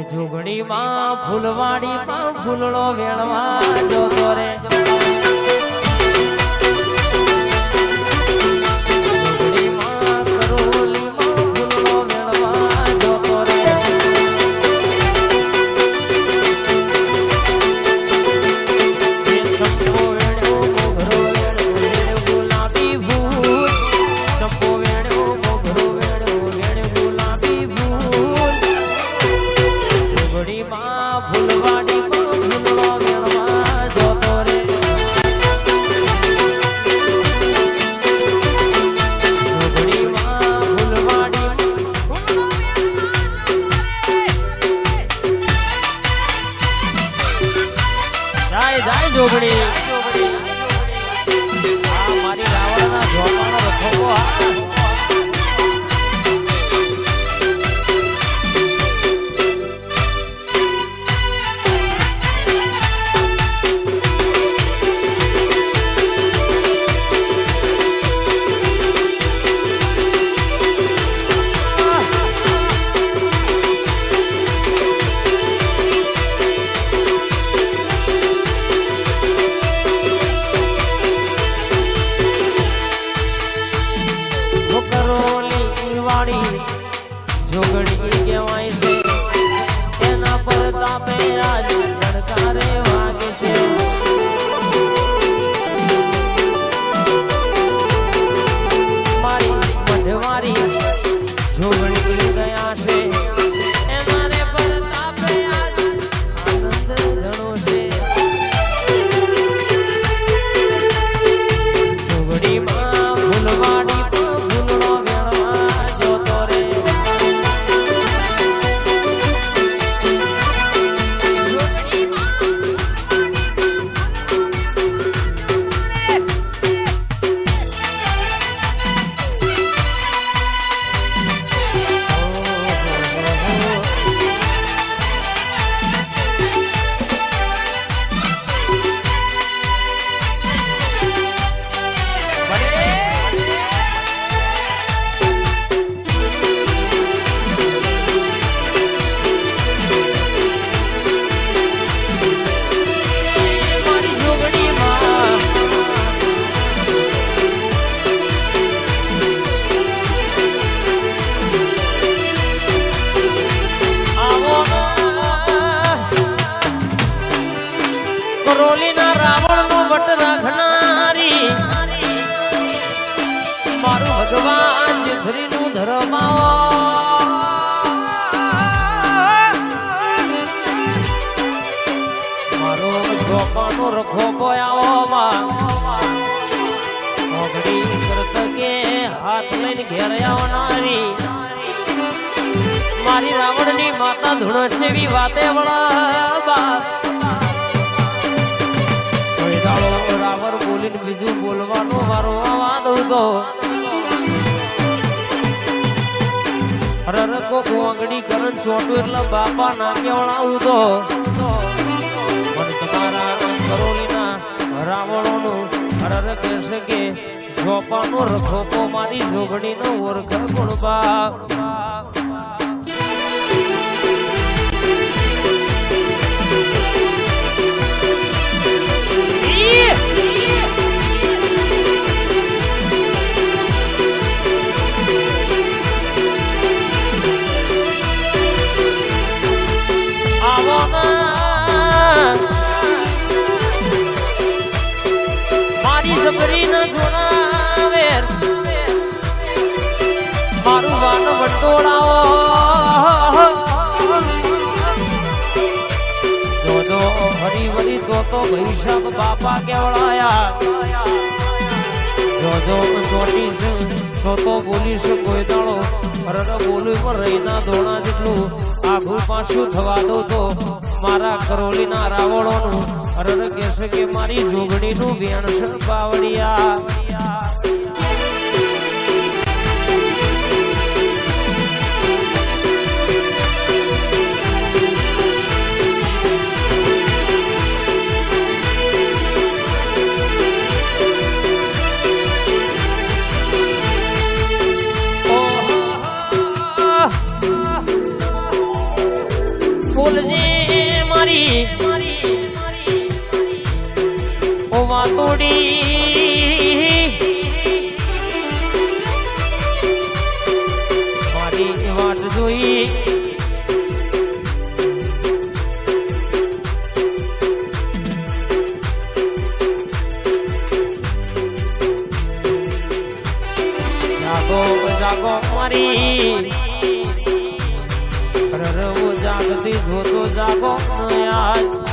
એ જોગડીમાં ફૂલવાડીમાં ફૂલડો વેણવા જોતો રે. જોગણી કરોલીના રાવણનો વટ રાખનારી મારું ભગવાન જેઠરીનું ધર્માવો મારો ચોપાનો રખો બોયાઓમાં ઓગળી કરતકે હાથ લઈને ઘેર આવનારી. મારી રાવણની વાતે વળાબા બીજું બોલવાનો મારો વાદ હતો. અરર કોક કરન છોટું એટલે બાપા ના કેવડાવું તો પણ તમારા કરોલીના રાવણોનું અરર કહેશે કે ઝોપાનો રખોપો મારી જોગણીનો ઓરખ ગુણબા તો ભૈષમ બાપા કેવડાયા? જોજો ચોટીશ તો તો બોલીશ કોઈ દાડો? અરર બોલું પર રહીના ધોણા જેટલું. આઘું પાછું થવા દો તો? મારા કરોલીના રાવણોનું. અરર કેસ કે મારી જોગણીનું વેણ બાવડિયા ફૂલજી મારી. ઓ વાતોડી મારી વાટ જોઈ. જાગો જાગો મારી. જાગતી જોતો જાગો આજ.